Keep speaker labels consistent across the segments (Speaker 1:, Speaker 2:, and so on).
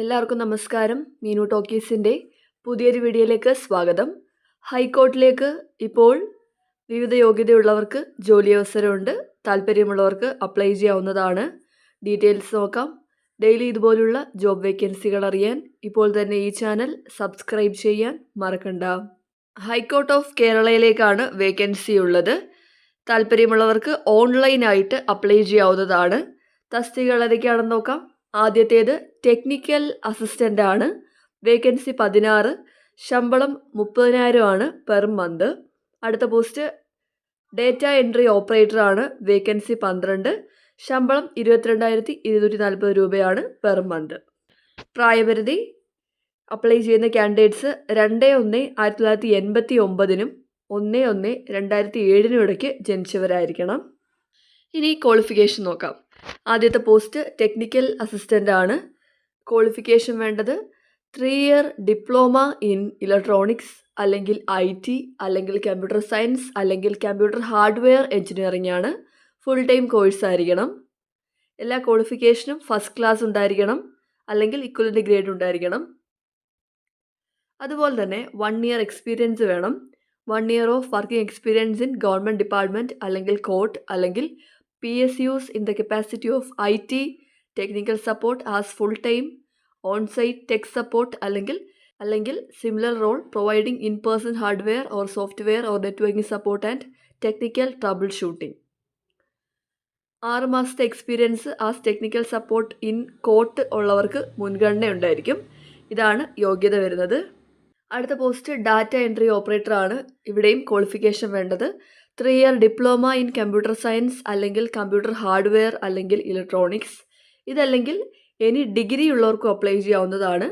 Speaker 1: എല്ലാവർക്കും നമസ്കാരം. മീനു ടോക്കീസിന്റെ പുതിയൊരു വീഡിയോയിലേക്ക് സ്വാഗതം. ഹൈക്കോർട്ടിലേക്ക് ഇപ്പോൾ വിവിധ യോഗ്യതയുള്ളവർക്ക് ജോലി അവസരമുണ്ട് താല്പര്യമുള്ളവർക്ക് അപ്ലൈ ചെയ്യാവുന്നതാണ്. ഡീറ്റെയിൽസ് നോക്കാം. ഡെയിലി ഇതുപോലുള്ള ജോബ് വേക്കൻസികൾ അറിയാൻ ഇപ്പോൾ തന്നെ ഈ ചാനൽ സബ്സ്ക്രൈബ് ചെയ്യാൻ മറക്കണ്ട. ഹൈക്കോർട്ട് ഓഫ് കേരളയിലേക്കാണ് വേക്കൻസി ഉള്ളത്. താല്പര്യമുള്ളവർക്ക് ഓൺലൈനായിട്ട് അപ്ലൈ ചെയ്യാവുന്നതാണ്. തസ്തികൾ ഏതൊക്കെയാണെന്ന് നോക്കാം. ആദ്യത്തേത് ടെക്നിക്കൽ അസിസ്റ്റന്റ് ആണ്. വേക്കൻസി പതിനാറ് ശമ്പളം മുപ്പതിനായിരം ആണ് പെർ മന്ത് അടുത്ത പോസ്റ്റ് ഡേറ്റ എൻട്രി ഓപ്പറേറ്റർ ആണ്. വേക്കൻസി പന്ത്രണ്ട് ശമ്പളം ഇരുപത്തിരണ്ടായിരത്തി ഇരുന്നൂറ്റി നാൽപ്പത് രൂപയാണ് പെർ മന്ത് പ്രായപരിധി അപ്ലൈ ചെയ്യുന്ന കാൻഡിഡേറ്റ്സ് രണ്ട് ഒന്ന് ആയിരത്തി തൊള്ളായിരത്തി എൺപത്തി ഒമ്പതിനും ഒന്ന് ഒന്ന് രണ്ടായിരത്തി ഏഴിനും ഇടയ്ക്ക് ജനിച്ചവരായിരിക്കണം. ഇനി ക്വാളിഫിക്കേഷൻ നോക്കാം. ആദ്യത്തെ പോസ്റ്റ് ടെക്നിക്കൽ അസിസ്റ്റന്റ് ആണ്. ക്വാളിഫിക്കേഷൻ വേണ്ടത് three year diploma in electronics അല്ലെങ്കിൽ ഐ ടി അല്ലെങ്കിൽ കമ്പ്യൂട്ടർ സയൻസ് അല്ലെങ്കിൽ കമ്പ്യൂട്ടർ ഹാർഡ്വെയർ എഞ്ചിനീയറിംഗ് ആണ്. ഫുൾ ടൈം കോഴ്സ് ആയിരിക്കണം. എല്ലാ ക്വാളിഫിക്കേഷനും ഫസ്റ്റ് ക്ലാസ് ഉണ്ടായിരിക്കണം അല്ലെങ്കിൽ ഇക്വലന്റ് ഗ്രേഡ് ഉണ്ടായിരിക്കണം. അതുപോലെ തന്നെ വൺ ഇയർ എക്സ്പീരിയൻസ് വേണം. One year of working experience in government department അല്ലെങ്കിൽ കോർട്ട് അല്ലെങ്കിൽ P S Us in the capacity of I T technical support as full time on site tech support അല്ലെങ്കിൽ അല്ലെങ്കിൽ similar role providing in person hardware or software or networking support and technical troubleshooting ആറ് മാസത്തെ experience as technical support in court ഉള്ളവർക്ക് മുൻഗണന ഉണ്ടായിരിക്കും. ഇതാണ് യോഗ്യത വരുന്നത്. അടുത്ത പോസ്റ്റ് ഡാറ്റ എൻട്രി ഓപ്പറേറ്റർ ആണ്. ഇവിടെയും ക്വാളിഫിക്കേഷൻ വേണ്ടത്. Three year diploma in computer science അല്ലെങ്കിൽ കമ്പ്യൂട്ടർ ഹാർഡ്വെയർ അല്ലെങ്കിൽ ഇലക്ട്രോണിക്സ് ഇതല്ലെങ്കിൽ എനി ഡിഗ്രി ഉള്ളവർക്കും അപ്ലൈ ചെയ്യാവുന്നതാണ്.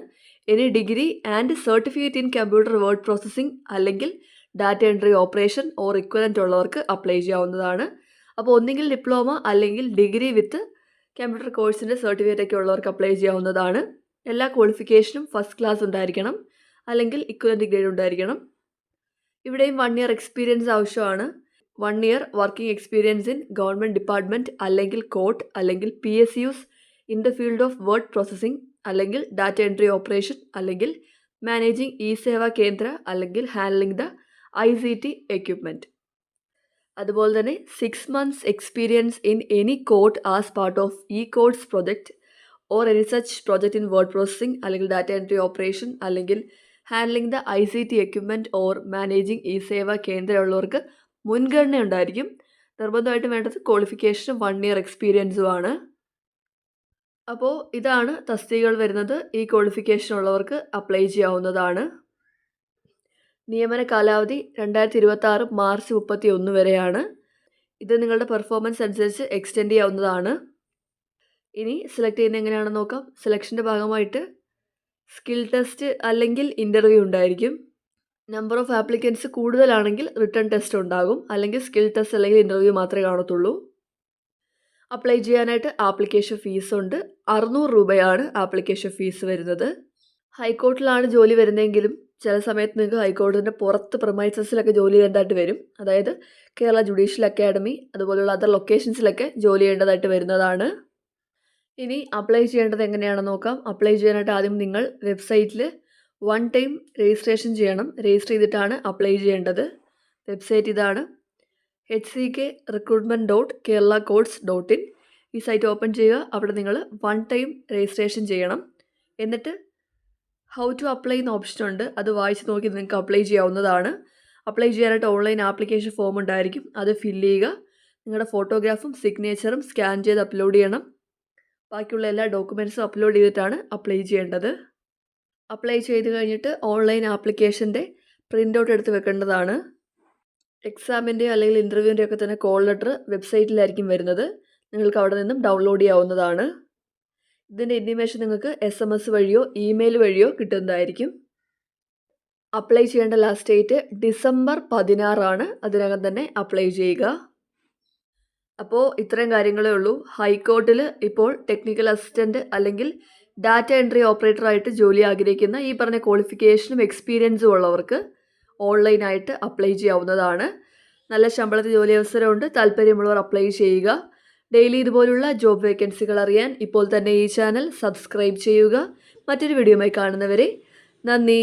Speaker 1: Any degree and certificate in computer word processing അല്ലെങ്കിൽ data entry operation or equivalent ഉള്ളവർക്ക് അപ്ലൈ ചെയ്യാവുന്നതാണ്. അപ്പോൾ ഒന്നുകിൽ ഡിപ്ലോമ അല്ലെങ്കിൽ ഡിഗ്രി വിത്ത് കമ്പ്യൂട്ടർ കോഴ്സിന്റെ സർട്ടിഫിക്കറ്റ് ഒക്കെ ഉള്ളവർക്ക് അപ്ലൈ ചെയ്യാവുന്നതാണ്. എല്ലാ ക്വാളിഫിക്കേഷനും ഫസ്റ്റ് ക്ലാസ് ഉണ്ടായിരിക്കണം. അല്ലെങ്കിൽ ഇക്വലന്റ് ഗ്രേഡ് ഉണ്ടായിരിക്കണം. ഇവിടെയും വൺ ഇയർ എക്സ്പീരിയൻസ് ആവശ്യമാണ്. One year working experience in government department അല്ലെങ്കിൽ കോർട്ട് അല്ലെങ്കിൽ P S Us in the field of word processing അല്ലെങ്കിൽ ഡാറ്റ എൻട്രി ഓപ്പറേഷൻ അല്ലെങ്കിൽ മാനേജിംഗ് ഇ സേവാ കേന്ദ്ര അല്ലെങ്കിൽ handling the I C T equipment അതുപോലെ തന്നെ six months experience in any court as part of e courts project or any such project in word processing അല്ലെങ്കിൽ data entry operation അല്ലെങ്കിൽ handling the I C T equipment or managing e Seva Kendra ഉള്ളവർക്ക് മുൻഗണന ഉണ്ടായിരിക്കും നിർബന്ധമായിട്ടും വേണ്ടത് ക്വാളിഫിക്കേഷനും one year എക്സ്പീരിയൻസും ആണ്. അപ്പോൾ ഇതാണ് തസ്തികകൾ വരുന്നത്. ഈ ക്വാളിഫിക്കേഷൻ ഉള്ളവർക്ക് അപ്ലൈ ചെയ്യാവുന്നതാണ്. നിയമന കാലാവധി രണ്ടായിരത്തി ഇരുപത്തി ആറ് മാർച്ച് മുപ്പത്തി ഒന്ന് വരെയാണ്. ഇത് നിങ്ങളുടെ പെർഫോമൻസ് അനുസരിച്ച് എക്സ്റ്റെൻഡ് ചെയ്യാവുന്നതാണ്. ഇനി സെലക്ട് ചെയ്യുന്ന എങ്ങനെയാണെന്ന് നോക്കാം. സെലക്ഷന്റെ ഭാഗമായിട്ട് സ്കിൽ ടെസ്റ്റ് അല്ലെങ്കിൽ ഇന്റർവ്യൂ ഉണ്ടായിരിക്കും. നമ്പർ ഓഫ് ആപ്ലിക്കൻസ് കൂടുതലാണെങ്കിൽ റിട്ടേൺ ടെസ്റ്റ് ഉണ്ടാകും. അല്ലെങ്കിൽ സ്കിൽ ടെസ്റ്റ് അല്ലെങ്കിൽ ഇന്റർവ്യൂ മാത്രമേ കാണത്തുള്ളൂ. അപ്ലൈ ചെയ്യാനായിട്ട് ആപ്ലിക്കേഷൻ ഫീസ് ഉണ്ട്. അറുന്നൂറ് രൂപയാണ് ആപ്ലിക്കേഷൻ ഫീസ് വരുന്നത്. ഹൈക്കോർട്ടിലാണ് ജോലി വരുന്നതെങ്കിലും ചില സമയത്ത് നിങ്ങൾക്ക് ഹൈക്കോടതിന്റെ പുറത്ത് പ്രമൈസസിലൊക്കെ ജോലി ചെയ്യേണ്ടതായിട്ട് വരും. അതായത് കേരള ജുഡീഷ്യൽ അക്കാഡമി അതുപോലുള്ള അതർ ലൊക്കേഷൻസിലൊക്കെ ജോലി ചെയ്യേണ്ടതായിട്ട് വരുന്നതാണ്. ഇനി അപ്ലൈ ചെയ്യേണ്ടത് എങ്ങനെയാണെന്ന് നോക്കാം. അപ്ലൈ ചെയ്യാനായിട്ട് ആദ്യം നിങ്ങൾ വെബ്സൈറ്റിൽ വൺ ടൈം രജിസ്ട്രേഷൻ ചെയ്യണം. രജിസ്റ്റർ ചെയ്തിട്ടാണ് അപ്ലൈ ചെയ്യേണ്ടത്. വെബ്സൈറ്റ് ഇതാണ്. H C K recruitment dot Kerala courts dot in ഈ സൈറ്റ് ഓപ്പൺ ചെയ്യുക. അവിടെ നിങ്ങൾ വൺ ടൈം രജിസ്ട്രേഷൻ ചെയ്യണം. എന്നിട്ട് ഹൗ ടു അപ്ലൈ എന്ന ഓപ്ഷൻ ഉണ്ട്. അത് വായിച്ച് നോക്കി നിങ്ങൾക്ക് അപ്ലൈ ചെയ്യാവുന്നതാണ്. അപ്ലൈ ചെയ്യാനായിട്ട് ഓൺലൈൻ ആപ്ലിക്കേഷൻ ഫോം ഉണ്ടായിരിക്കും. അത് ഫില്ല് ചെയ്യുക. നിങ്ങളുടെ ഫോട്ടോഗ്രാഫും സിഗ്നേച്ചറും സ്കാൻ ചെയ്ത് അപ്ലോഡ് ചെയ്യണം. ബാക്കിയുള്ള എല്ലാ ഡോക്യുമെന്റ്സും അപ്ലോഡ് ചെയ്തിട്ടാണ് അപ്ലൈ ചെയ്യേണ്ടത്. അപ്ലൈ ചെയ്ത് കഴിഞ്ഞിട്ട് ഓൺലൈൻ ആപ്ലിക്കേഷന്റെ പ്രിന്റ് ഔട്ട് എടുത്ത് വെക്കേണ്ടതാണ്. എക്സാമിന്റെ അല്ലെങ്കിൽ ഇന്റർവ്യൂവിന്റെ ഒക്കെ തന്നെ കോൾ ലെറ്റർ വെബ്സൈറ്റിലായിരിക്കും വരുന്നത്. നിങ്ങൾക്ക് അവിടെ നിന്നും ഡൗൺലോഡ് ചെയ്യാവുന്നതാണ്. ഇതിന്റെ ഇൻഫർമേഷൻ നിങ്ങൾക്ക് എസ് എം എസ് വഴിയോ ഇമെയിൽ വഴിയോ കിട്ടുന്നതായിരിക്കും. അപ്ലൈ ചെയ്യേണ്ട ലാസ്റ്റ് ഡേറ്റ് ഡിസംബർ പതിനാറാണ്. അതിനകം തന്നെ അപ്ലൈ ചെയ്യുക. അപ്പോൾ ഇത്രയും കാര്യങ്ങളേ ഉള്ളൂ. ഹൈക്കോർട്ടിൽ ഇപ്പോൾ ടെക്നിക്കൽ അസിസ്റ്റന്റ് അല്ലെങ്കിൽ ഡാറ്റ എൻട്രി ഓപ്പറേറ്ററായിട്ട് ജോലി ആഗ്രഹിക്കുന്ന ഈ പറഞ്ഞ ക്വാളിഫിക്കേഷനും എക്സ്പീരിയൻസും ഉള്ളവർക്ക് ഓൺലൈനായിട്ട് അപ്ലൈ ചെയ്യാവുന്നതാണ്. നല്ല ശമ്പളത്തിൽ ജോലി അവസരമുണ്ട്. താല്പര്യമുള്ളവർ അപ്ലൈ ചെയ്യുക. ഡെയിലി ഇതുപോലുള്ള ജോബ് വേക്കൻസികൾ അറിയാൻ ഇപ്പോൾ തന്നെ ഈ ചാനൽ സബ്സ്ക്രൈബ് ചെയ്യുക. മറ്റൊരു വീഡിയോയുമായി കാണുന്നവരെ നന്ദി.